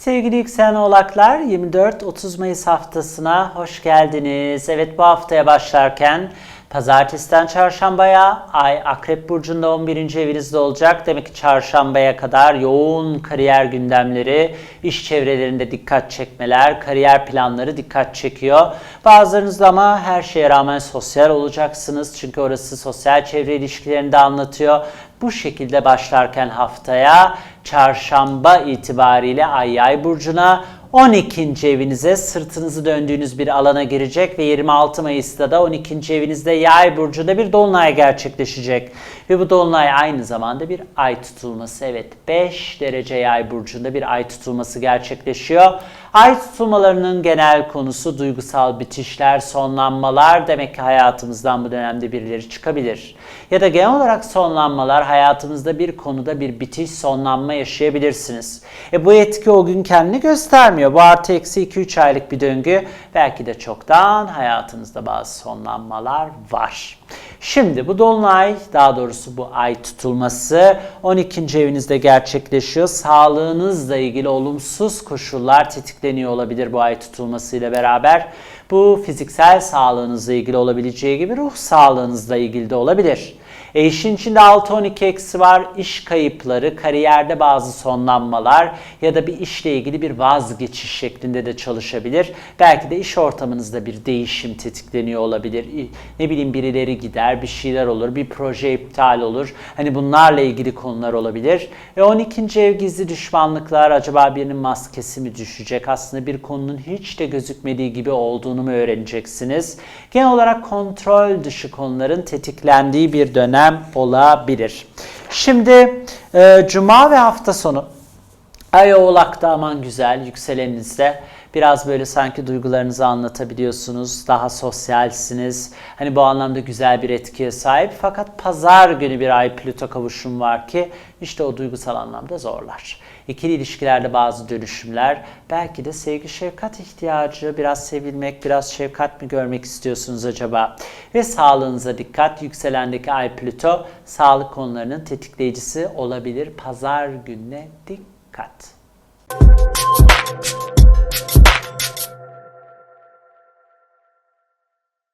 Sevgili yükselen oğlaklar 24-30 Mayıs haftasına hoş geldiniz. Evet bu haftaya başlarken pazartesiden çarşambaya ay akrep burcunda 11. evinizde olacak. Demek ki çarşambaya kadar yoğun kariyer gündemleri, iş çevrelerinde dikkat çekmeler, kariyer planları dikkat çekiyor. Bazılarınız ama her şeye rağmen sosyal olacaksınız. Çünkü orası sosyal çevre ilişkilerini de anlatıyor. Bu şekilde başlarken haftaya çarşamba itibariyle Ay Yay burcuna 12. evinize sırtınızı döndüğünüz bir alana girecek ve 26 Mayıs'ta da 12. evinizde Yay burcunda bir dolunay gerçekleşecek. Ve bu dolunay aynı zamanda bir ay tutulması. Evet 5 derece Yay burcunda bir ay tutulması gerçekleşiyor. Ay tutulmalarının genel konusu duygusal bitişler, sonlanmalar. Demek ki hayatımızdan bu dönemde birileri çıkabilir. Ya da genel olarak sonlanmalar hayatımızda bir konuda bir bitiş, sonlanma yaşayabilirsiniz. E bu etki o gün kendini göstermiyor. Bu artı eksi 2-3 aylık bir döngü. Belki de çoktan hayatınızda bazı sonlanmalar var. Şimdi bu dolunay, daha doğrusu bu ay tutulması 12. evinizde gerçekleşiyor. Sağlığınızla ilgili olumsuz koşullar tetikleniyor olabilir bu ay tutulmasıyla beraber. Bu fiziksel sağlığınızla ilgili olabileceği gibi ruh sağlığınızla ilgili de olabilir. E işin içinde 6-12 eksi var. İş kayıpları, kariyerde bazı sonlanmalar ya da bir işle ilgili bir vazgeçiş şeklinde de çalışabilir. Belki de iş ortamınızda bir değişim tetikleniyor olabilir. Ne bileyim birileri gider, bir şeyler olur, bir proje iptal olur. Hani bunlarla ilgili konular olabilir. Ve 12. ev gizli düşmanlıklar, acaba birinin maskesi mi düşecek? Aslında bir konunun hiç de gözükmediği gibi olduğunu mu öğreneceksiniz? Genel olarak kontrol dışı konuların tetiklendiği bir dönem olabilir. Şimdi e, cuma ve hafta sonu Ay Oğlak'ta aman güzel yükseleninizde biraz böyle sanki duygularınızı anlatabiliyorsunuz. Daha sosyalsiniz. Hani bu anlamda güzel bir etkiye sahip. Fakat pazar günü bir ay Plüto kavuşum var ki işte o duygusal anlamda zorlar. İkili ilişkilerde bazı dönüşümler, belki de sevgi şefkat ihtiyacı, biraz sevilmek, biraz şefkat mi görmek istiyorsunuz acaba? Ve sağlığınıza dikkat, yükselendeki ay Plüto sağlık konularının tetikleyicisi olabilir. Pazar gününe dikkat.